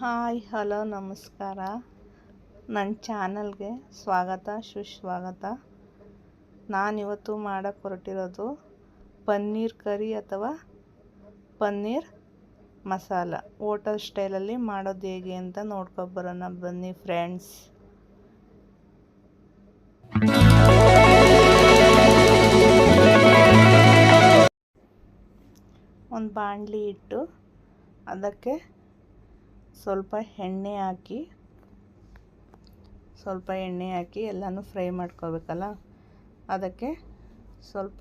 Hi, hello, ನಮಸ್ಕಾರ. ನನ್ನ ಚಾನಲ್ಗೆ ಸ್ವಾಗತ, ಸುಸ್ವಾಗತ. ನಾನಿವತ್ತು ಮಾಡೋಕ್ಕೆ ಹೊರಟಿರೋದು ಪನ್ನೀರ್ ಕರಿ ಅಥವಾ ಪನ್ನೀರ್ ಮಸಾಲ. ಓಟಲ್ ಸ್ಟೈಲಲ್ಲಿ ಮಾಡೋದು ಹೇಗೆ ಅಂತ ನೋಡ್ಕೊಬರೋಣ ಬನ್ನಿ ಫ್ರೆಂಡ್ಸ್. ಒಂದು ಬಾಣಲಿ ಇಟ್ಟು ಅದಕ್ಕೆ ಸ್ವಲ್ಪ ಎಣ್ಣೆ ಹಾಕಿ, ಸ್ವಲ್ಪ ಎಣ್ಣೆ ಹಾಕಿ ಎಲ್ಲನೂ ಫ್ರೈ ಮಾಡ್ಕೋಬೇಕಲ್ಲ? ಅದಕ್ಕೆ ಸ್ವಲ್ಪ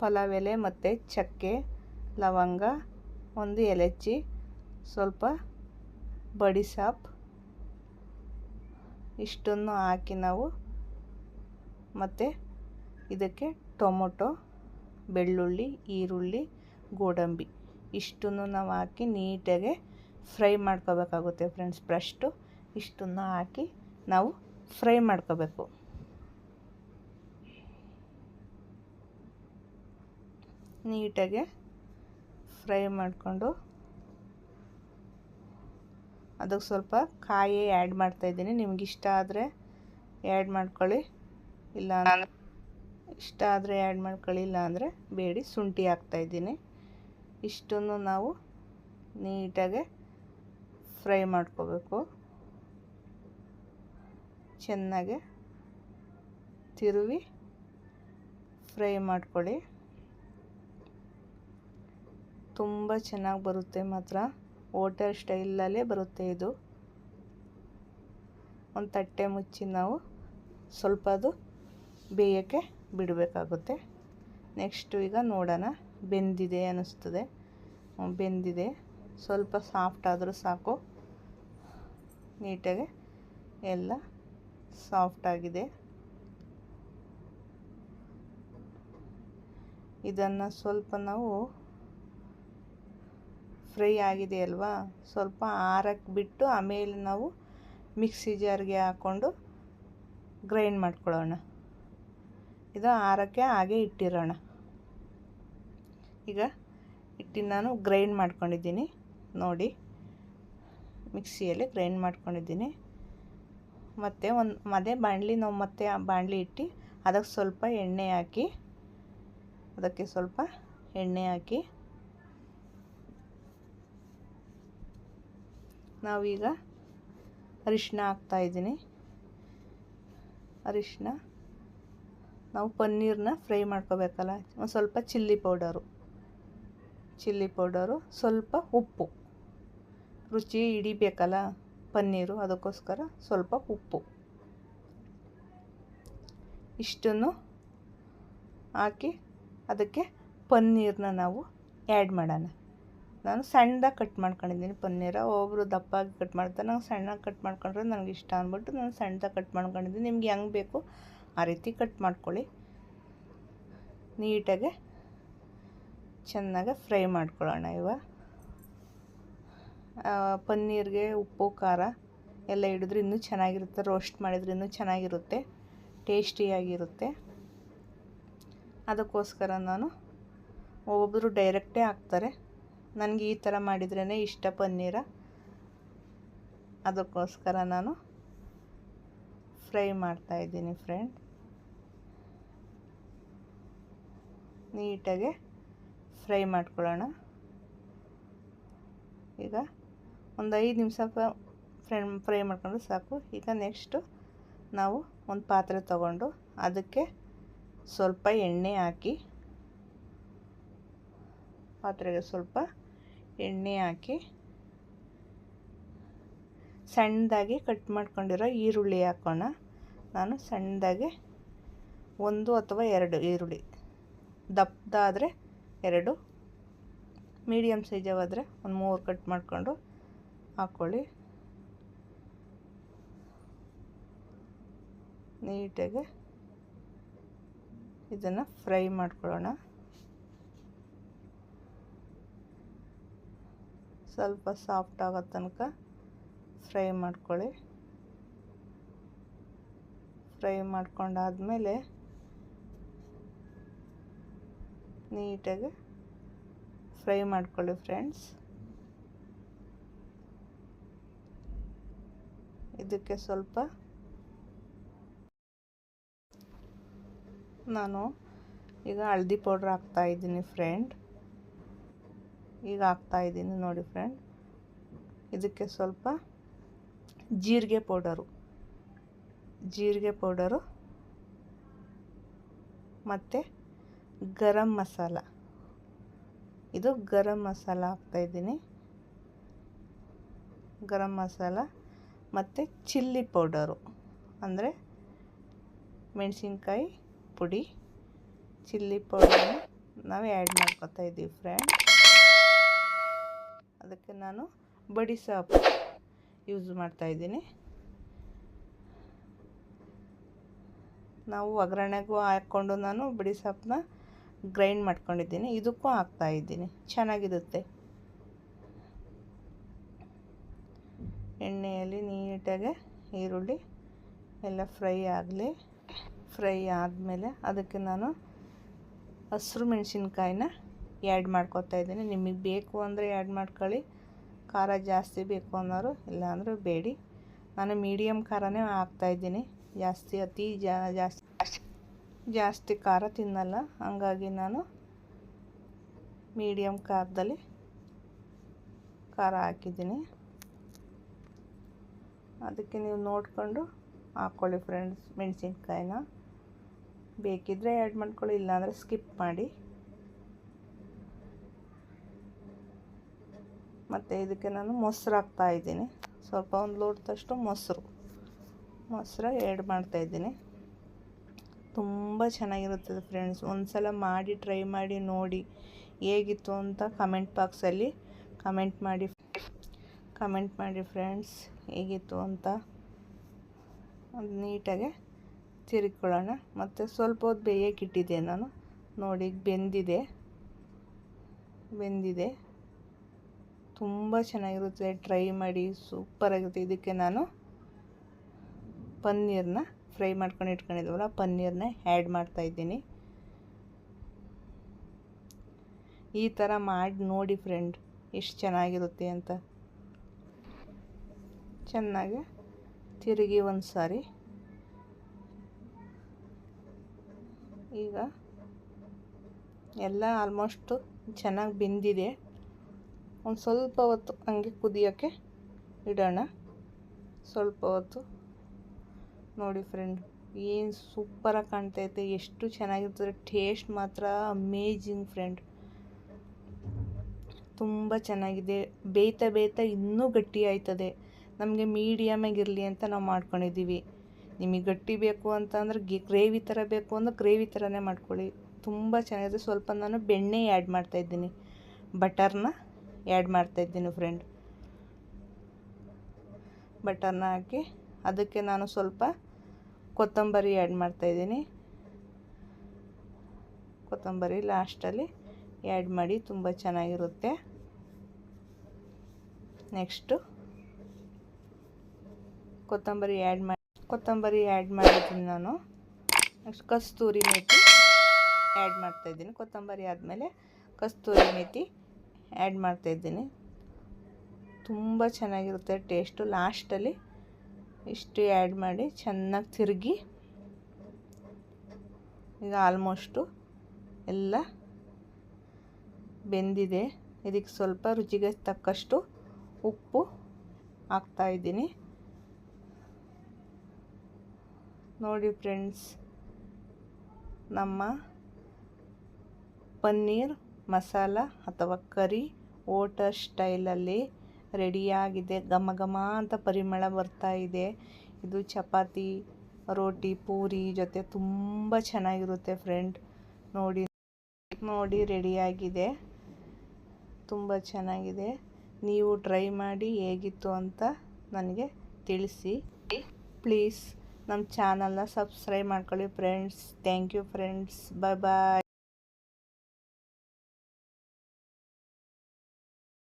ಪಲಾವ್ ಎಲೆ ಮತ್ತು ಚಕ್ಕೆ, ಲವಂಗ, ಒಂದು ಎಲೆಚ್ಚಿ, ಸ್ವಲ್ಪ ಬಡಿಸಾಪ್ ಇಷ್ಟನ್ನು ಹಾಕಿ ನಾವು. ಮತ್ತು ಇದಕ್ಕೆ ಟೊಮೊಟೊ, ಬೆಳ್ಳುಳ್ಳಿ, ಈರುಳ್ಳಿ, ಗೋಡಂಬಿ ಇಷ್ಟನ್ನು ನಾವು ಹಾಕಿ ನೀಟಾಗೆ ಫ್ರೈ ಮಾಡ್ಕೋಬೇಕಾಗುತ್ತೆ ಫ್ರೆಂಡ್ಸ್. ಬ್ರಷ್ಟು ಇಷ್ಟನ್ನು ಹಾಕಿ ನಾವು ಫ್ರೈ ಮಾಡ್ಕೋಬೇಕು. ನೀಟಾಗೆ ಫ್ರೈ ಮಾಡಿಕೊಂಡು ಅದಕ್ಕೆ ಸ್ವಲ್ಪ ಕಾಯಿ ಆ್ಯಡ್ ಮಾಡ್ತಾಯಿದ್ದೀನಿ ನಿಮ್ಗೆ ಇಷ್ಟ ಆದರೆ ಆ್ಯಡ್ ಮಾಡ್ಕೊಳ್ಳಿ. ಇಲ್ಲ ಇಷ್ಟ ಆದರೆ ಆ್ಯಡ್ ಮಾಡ್ಕೊಳ್ಳಿ. ಇಲ್ಲ ಅಂದರೆ ಬೇಡಿ, ಶುಂಠಿ ಹಾಕ್ತಾಯಿದ್ದೀನಿ ಇಷ್ಟನ್ನು ನಾವು ನೀಟಾಗೆ ಫ್ರೈ ಮಾಡ್ಕೋಬೇಕು. ಚೆನ್ನಾಗೆ ತಿರುವಿ ಫ್ರೈ ಮಾಡ್ಕೊಳ್ಳಿ. ತುಂಬ ಚೆನ್ನಾಗಿ ಬರುತ್ತೆ ಮಾತ್ರ. ಹೋಟೆಲ್ ಸ್ಟೈಲಲ್ಲೇ ಬರುತ್ತೆ ಇದು. ಒಂದು ತಟ್ಟೆ ಮುಚ್ಚಿ ನಾವು ಸ್ವಲ್ಪ ಅದು ಬೇಯೋಕ್ಕೆ ಬಿಡಬೇಕಾಗುತ್ತೆ. ನೆಕ್ಸ್ಟು ಈಗ ನೋಡೋಣ. ಬೆಂದಿದೆ ಅನ್ನಿಸ್ತದೆ. ಬೆಂದಿದೆ. ಸ್ವಲ್ಪ ಸಾಫ್ಟ್ ಆದರೂ ಸಾಕು. ನೀಟಾಗಿ ಎಲ್ಲ ಸಾಫ್ಟಾಗಿದೆ ಇದನ್ನು ಸ್ವಲ್ಪ ನಾವು ಫ್ರೈ ಆಗಿದೆ ಅಲ್ವಾ? ಸ್ವಲ್ಪ ಆರಕ್ಕೆ ಬಿಟ್ಟು ಆಮೇಲೆ ನಾವು ಮಿಕ್ಸಿ ಜಾರ್ಗೆ ಹಾಕ್ಕೊಂಡು ಗ್ರೈಂಡ್ ಮಾಡ್ಕೊಳ್ಳೋಣ. ಇದು ಆರಕ್ಕೆ ಹಾಗೆ ಇಟ್ಟಿರೋಣ. ಈಗ ಇಟ್ಟು ನಾನು ಗ್ರೈಂಡ್ ಮಾಡ್ಕೊಂಡಿದ್ದೀನಿ. ನೋಡಿ ಮಿಕ್ಸಿಯಲ್ಲಿ ಗ್ರೈಂಡ್ ಮಾಡ್ಕೊಂಡಿದ್ದೀನಿ. ಮತ್ತು ಒಂದು ಅದೇ ಬಾಣಲಿ ನಾವು ಮತ್ತೆ ಆ ಬಾಣಲಿ ಇಟ್ಟು ಅದಕ್ಕೆ ಸ್ವಲ್ಪ ಎಣ್ಣೆ ಹಾಕಿ, ಅದಕ್ಕೆ ಸ್ವಲ್ಪ ಎಣ್ಣೆ ಹಾಕಿ ನಾವೀಗ ಅರಿಶಿನ ಹಾಕ್ತಾಯಿದ್ದೀನಿ ಅರಿಶಿನ ನಾವು ಪನ್ನೀರನ್ನ ಫ್ರೈ ಮಾಡ್ಕೋಬೇಕಲ್ಲ, ಒಂದು ಸ್ವಲ್ಪ ಚಿಲ್ಲಿ ಪೌಡರು. ಚಿಲ್ಲಿ ಪೌಡರು, ಸ್ವಲ್ಪ ಉಪ್ಪು. ರುಚಿ ಹಿಡಿಬೇಕಲ್ಲ ಪನ್ನೀರು, ಅದಕ್ಕೋಸ್ಕರ ಸ್ವಲ್ಪ ಉಪ್ಪು. ಇಷ್ಟನ್ನು ಹಾಕಿ ಅದಕ್ಕೆ ಪನ್ನೀರನ್ನ ನಾವು ಆ್ಯಡ್ ಮಾಡೋಣ. ನಾನು ಸಣ್ಣದಾಗಿ ಕಟ್ ಮಾಡ್ಕೊಂಡಿದ್ದೀನಿ ಪನ್ನೀರ. ಒಬ್ಬರು ದಪ್ಪಾಗಿ ಕಟ್ ಮಾಡ್ತಾರೆ. ನಂಗೆ ಸಣ್ಣಗೆ ಕಟ್ ಮಾಡ್ಕೊಂಡ್ರೆ ನನಗೆ ಇಷ್ಟ ಅಂದ್ಬಿಟ್ಟು ನಾನು ಸಣ್ಣದಾಗಿ ಕಟ್ ಮಾಡ್ಕೊಂಡಿದ್ದೀನಿ. ನಿಮ್ಗೆ ಹೆಂಗೆ ಬೇಕು ಆ ರೀತಿ ಕಟ್ ಮಾಡ್ಕೊಳ್ಳಿ. ನೀಟಾಗೆ ಚೆನ್ನಾಗಿ ಫ್ರೈ ಮಾಡ್ಕೊಳ್ಳೋಣ ಇವ. ಪನ್ನೀರ್ಗೆ ಉಪ್ಪು, ಖಾರ ಎಲ್ಲ ಹಿಡಿದ್ರೆ ಇನ್ನೂ ಚೆನ್ನಾಗಿರುತ್ತೆ. ರೋಸ್ಟ್ ಮಾಡಿದ್ರೆ ಇನ್ನೂ ಚೆನ್ನಾಗಿರುತ್ತೆ. ಟೇಸ್ಟಿಯಾಗಿರುತ್ತೆ. ಅದಕ್ಕೋಸ್ಕರ ನಾನು ಒಬ್ಬೊಬ್ಬರು ಡೈರೆಕ್ಟೇ ಹಾಕ್ತಾರೆ. ನನಗೆ ಈ ಥರ ಮಾಡಿದ್ರೇ ಇಷ್ಟ ಪನ್ನೀರ. ಅದಕ್ಕೋಸ್ಕರ ನಾನು ಫ್ರೈ ಮಾಡ್ತಾಯಿದ್ದೀನಿ ಫ್ರೆಂಡ್ ನೀಟಾಗೆ ಫ್ರೈ ಮಾಡ್ಕೊಳ್ಳೋಣ. ಈಗ ಒಂದು ಐದು ನಿಮಿಷ ಫ್ರೈ ಫ್ರೈ ಮಾಡ್ಕೊಂಡ್ರೆ ಸಾಕು. ಈಗ ನೆಕ್ಸ್ಟು ನಾವು ಒಂದು ಪಾತ್ರೆ ತಗೊಂಡು ಅದಕ್ಕೆ ಸ್ವಲ್ಪ ಎಣ್ಣೆ ಹಾಕಿ, ಪಾತ್ರೆಗೆ ಸ್ವಲ್ಪ ಎಣ್ಣೆ ಹಾಕಿ, ಸಣ್ಣದಾಗಿ ಕಟ್ ಮಾಡ್ಕೊಂಡಿರೋ ಈರುಳ್ಳಿ ಹಾಕೋಣ. ನಾನು ಸಣ್ಣದಾಗಿ ಒಂದು ಅಥವಾ ಎರಡು ಈರುಳ್ಳಿ. ದಪ್ಪದಾದರೆ ಎರಡು. ಮೀಡಿಯಮ್ ಸೈಜವಾದರೆ ಒಂದು ಮೂರು ಕಟ್ ಮಾಡಿಕೊಂಡು ಹಾಕ್ಕೊಳ್ಳಿ ನೀಟಾಗಿ ಇದನ್ನು ಫ್ರೈ ಮಾಡ್ಕೊಳ್ಳೋಣ. ಸ್ವಲ್ಪ ಸಾಫ್ಟ್ ಆಗೋ ತನಕ ಫ್ರೈ ಮಾಡ್ಕೊಳ್ಳಿ. ಫ್ರೈ ಮಾಡ್ಕೊಂಡಾದಮೇಲೆ ನೀಟಾಗಿ ಫ್ರೈ ಮಾಡ್ಕೊಳ್ಳಿ ಫ್ರೆಂಡ್ಸ್. ಇದಕ್ಕೆ ಸ್ವಲ್ಪ ನಾನು ಈಗ ಹಳದಿ ಪೌಡ್ರ್ ಹಾಕ್ತಾ ಇದ್ದೀನಿ ಫ್ರೆಂಡ್. ಈಗ ಹಾಕ್ತಾ ಇದ್ದೀನಿ ನೋಡಿ ಫ್ರೆಂಡ್. ಇದಕ್ಕೆ ಸ್ವಲ್ಪ ಜೀರಿಗೆ ಪೌಡರು. ಜೀರಿಗೆ ಪೌಡರು ಮತ್ತು ಗರಂ ಮಸಾಲ. ಇದು ಗರಂ ಮಸಾಲ ಹಾಕ್ತಾಯಿದ್ದೀನಿ ಗರಂ ಮಸಾಲ ಮತ್ತು ಚಿಲ್ಲಿ ಪೌಡರು. ಅಂದರೆ ಮೆಣಸಿನ್ಕಾಯಿ ಪುಡಿ, ಚಿಲ್ಲಿ ಪೌಡರ್ನ ನಾವು ಆ್ಯಡ್ ಮಾಡ್ಕೊತಾ ಇದ್ದೀವಿ ಫ್ರೆಂಡ್ ಅದಕ್ಕೆ ನಾನು ಬಡಿ ಸಾಪ್ ಯೂಸ್ ಮಾಡ್ತಾಯಿದ್ದೀನಿ ನಾವು ಒಗ್ಗರಣೆಗೂ ಹಾಕ್ಕೊಂಡು ನಾನು ಬಿಡಿ ಸೊಪ್ಪನ್ನ ಗ್ರೈಂಡ್ ಮಾಡ್ಕೊಂಡಿದ್ದೀನಿ. ಇದಕ್ಕೂ ಹಾಕ್ತಾಯಿದ್ದೀನಿ ಚೆನ್ನಾಗಿರುತ್ತೆ. ಎಣ್ಣೆಯಲ್ಲಿ ನೀಟಾಗೆ ಈರುಳ್ಳಿ ಎಲ್ಲ ಫ್ರೈ ಆಗಲಿ. ಫ್ರೈ ಆದಮೇಲೆ ಅದಕ್ಕೆ ನಾನು ಹಸಿರು ಮೆಣಸಿನ್ಕಾಯಿನ ಆ್ಯಡ್ ಮಾಡ್ಕೊತಾ ಇದ್ದೀನಿ. ನಿಮಗೆ ಬೇಕು ಅಂದರೆ ಆ್ಯಡ್ ಮಾಡ್ಕೊಳ್ಳಿ. ಖಾರ ಜಾಸ್ತಿ ಬೇಕು ಅನ್ನೋರು ಇಲ್ಲಾಂದರೆ ಬೇಡಿ. ನಾನು ಮೀಡಿಯಮ್ ಖಾರನೇ ಹಾಕ್ತಾಯಿದ್ದೀನಿ ಜಾಸ್ತಿ ಅತಿ ಜಾಸ್ತಿ ಜಾಸ್ತಿ ಖಾರ ತಿನ್ನಲ್ಲ. ಹಾಗಾಗಿ ನಾನು ಮೀಡಿಯಮ್ ಖಾರದಲ್ಲಿ ಖಾರ ಹಾಕಿದ್ದೀನಿ. ಅದಕ್ಕೆ ನೀವು ನೋಡಿಕೊಂಡು ಹಾಕ್ಕೊಳ್ಳಿ ಫ್ರೆಂಡ್ಸ್ ಮೆಣಸಿನ್ಕಾಯಿನ. ಬೇಕಿದ್ದರೆ ಆ್ಯಡ್ ಮಾಡ್ಕೊಳ್ಳಿ, ಇಲ್ಲಾಂದರೆ ಸ್ಕಿಪ್ ಮಾಡಿ. ಮತ್ತು ಇದಕ್ಕೆ ನಾನು ಮೊಸರು ಹಾಕ್ತಾಯಿದ್ದೀನಿ ಸ್ವಲ್ಪ ಒಂದು ಲೋಟದಷ್ಟು ಮೊಸರು. ಮೊಸರು ಆ್ಯಡ್ ಮಾಡ್ತಾಯಿದ್ದೀನಿ ತುಂಬ ಚೆನ್ನಾಗಿರುತ್ತದೆ ಫ್ರೆಂಡ್ಸ್. ಒಂದು ಸಲ ಮಾಡಿ ಟ್ರೈ ಮಾಡಿ ನೋಡಿ ಹೇಗಿತ್ತು ಅಂತ ಕಮೆಂಟ್ ಬಾಕ್ಸಲ್ಲಿ ಕಮೆಂಟ್ ಮಾಡಿ. ಕಮೆಂಟ್ ಮಾಡಿ ಫ್ರೆಂಡ್ಸ್ ಹೇಗಿತ್ತು ಅಂತ ಅದು ನೀಟಾಗೆ ತಿರುಗಿಕೊಳ್ಳೋಣ ಮತ್ತು ಸ್ವಲ್ಪ ಹೊತ್ತು ಬೇಯಕ್ಕೆ ಇಟ್ಟಿದ್ದೆ ನಾನು. ನೋಡಿ, ಬೆಂದಿದೆ. ಬೆಂದಿದೆ. ತುಂಬ ಚೆನ್ನಾಗಿರುತ್ತೆ. ಟ್ರೈ ಮಾಡಿ. ಸೂಪರಾಗಿರುತ್ತೆ. ಇದಕ್ಕೆ ನಾನು ಪನ್ನೀರನ್ನ ಫ್ರೈ ಮಾಡ್ಕೊಂಡು ಇಟ್ಕೊಂಡಿದ್ವಲ್ಲ ಪನ್ನೀರನ್ನ ಆ್ಯಡ್ ಮಾಡ್ತಾಯಿದ್ದೀನಿ ಈ ಥರ ಮಾಡಿ ನೋಡಿ ಫ್ರೆಂಡ್ ಎಷ್ಟು ಚೆನ್ನಾಗಿರುತ್ತೆ ಅಂತ. ಚೆನ್ನಾಗಿ ತಿರುಗಿ ಒಂದು ಸಾರಿ ಈಗ ಎಲ್ಲ ಆಲ್ಮೋಸ್ಟು ಚೆನ್ನಾಗಿ ಬೆಂದಿದೆ. ಒಂದು ಸ್ವಲ್ಪ ಹೊತ್ತು ಹಂಗೆ ಕುದಿಯೋಕ್ಕೆ ಇಡೋಣ. ಸ್ವಲ್ಪ ಹೊತ್ತು ನೋಡಿ ಫ್ರೆಂಡ್ ಏನು ಸೂಪರಾಗಿ ಕಾಣ್ತೈತೆ, ಎಷ್ಟು ಚೆನ್ನಾಗಿರ್ತದೆ ಟೇಸ್ಟ್ ಮಾತ್ರ ಅಮೇಜಿಂಗ್ ಫ್ರೆಂಡ್ ತುಂಬ ಚೆನ್ನಾಗಿದೆ, ಬೇಯ್ತಾ ಬೇಯ್ತಾ ಇನ್ನೂ ಗಟ್ಟಿ ಆಯ್ತದೆ. ನಮಗೆ ಮೀಡಿಯಮಾಗಿರಲಿ ಅಂತ ನಾವು ಮಾಡ್ಕೊಂಡಿದ್ದೀವಿ ನಿಮಗೆ ಗಟ್ಟಿ ಬೇಕು ಅಂತ ಗಿ ಗ್ರೇವಿ ಥರ ಬೇಕು ಅಂದರೆ ಗ್ರೇವಿ ಥರನೇ ಮಾಡ್ಕೊಳ್ಳಿ. ತುಂಬ ಚೆನ್ನಾಗಿದೆ, ಸ್ವಲ್ಪ ನಾನು ಬೆಣ್ಣೆ ಆ್ಯಡ್ ಮಾಡ್ತಾಯಿದ್ದೀನಿ ಬಟರ್ನ ಆ್ಯಡ್ ಮಾಡ್ತಾಯಿದ್ದೀನಿ ಫ್ರೆಂಡ್ ಬಟರ್ನ ಹಾಕಿ, ಅದಕ್ಕೆ ನಾನು ಸ್ವಲ್ಪ ಕೊತ್ತಂಬರಿ ಆ್ಯಡ್ ಮಾಡ್ತಾಯಿದ್ದೀನಿ ಕೊತ್ತಂಬರಿ ಲಾಸ್ಟಲ್ಲಿ ಆ್ಯಡ್ ಮಾಡಿ ತುಂಬ ಚೆನ್ನಾಗಿರುತ್ತೆ. ನೆಕ್ಸ್ಟು ಕೊತ್ತಂಬರಿ ಆ್ಯಡ್ ಮಾಡಿ, ಕೊತ್ತಂಬರಿ ಆ್ಯಡ್ ಮಾಡಿದ್ದೀನಿ ನಾನು. ನೆಕ್ಸ್ಟ್ ಕಸ್ತೂರಿ ಮೇಥಿ ಆ್ಯಡ್ ಮಾಡ್ತಾಯಿದ್ದೀನಿ ಕೊತ್ತಂಬರಿ ಆದಮೇಲೆ ಕಸ್ತೂರಿ ಮೇಥಿ ಆ್ಯಡ್ ಮಾಡ್ತಾಯಿದ್ದೀನಿ ತುಂಬ ಚೆನ್ನಾಗಿರುತ್ತೆ ಟೇಸ್ಟು ಲಾಸ್ಟಲ್ಲಿ ಇಷ್ಟು ಆ್ಯಡ್ ಮಾಡಿ ಚೆನ್ನಾಗಿ ತಿರುಗಿ ಈಗ ಆಲ್ಮೋಸ್ಟು ಎಲ್ಲ ಬೆಂದಿದೆ. ಇದಕ್ಕೆ ಸ್ವಲ್ಪ ರುಚಿಗೆ ತಕ್ಕಷ್ಟು ಉಪ್ಪು ಹಾಕ್ತಾಯಿದ್ದೀನಿ ನೋಡಿ ಫ್ರೆಂಡ್ಸ್ ನಮ್ಮ ಪನ್ನೀರ್ ಮಸಾಲ ಅಥವಾ ಕರಿ ಓಟರ್ ಸ್ಟೈಲಲ್ಲಿ ರೆಡಿಯಾಗಿದೆ. ಘಮ ಘಮ ಅಂತ ಪರಿಮಳ ಬರ್ತಾ ಇದೆ. ಇದು ಚಪಾತಿ, ರೋಟಿ, ಪೂರಿ ಜೊತೆ ತುಂಬ ಚೆನ್ನಾಗಿರುತ್ತೆ ಫ್ರೆಂಡ್ ನೋಡಿ ನೋಡಿ ರೆಡಿಯಾಗಿದೆ. ತುಂಬ ಚೆನ್ನಾಗಿದೆ. ನೀವು ಟ್ರೈ ಮಾಡಿ ಹೇಗಿತ್ತು ಅಂತ ನನಗೆ ತಿಳಿಸಿ. ಪ್ಲೀಸ್ ನಮ್ಮ ಚಾನಲ್ನ ಸಬ್ಸ್ಕ್ರೈಬ್ ಮಾಡ್ಕೊಳ್ಳಿ friends thank you friends bye bye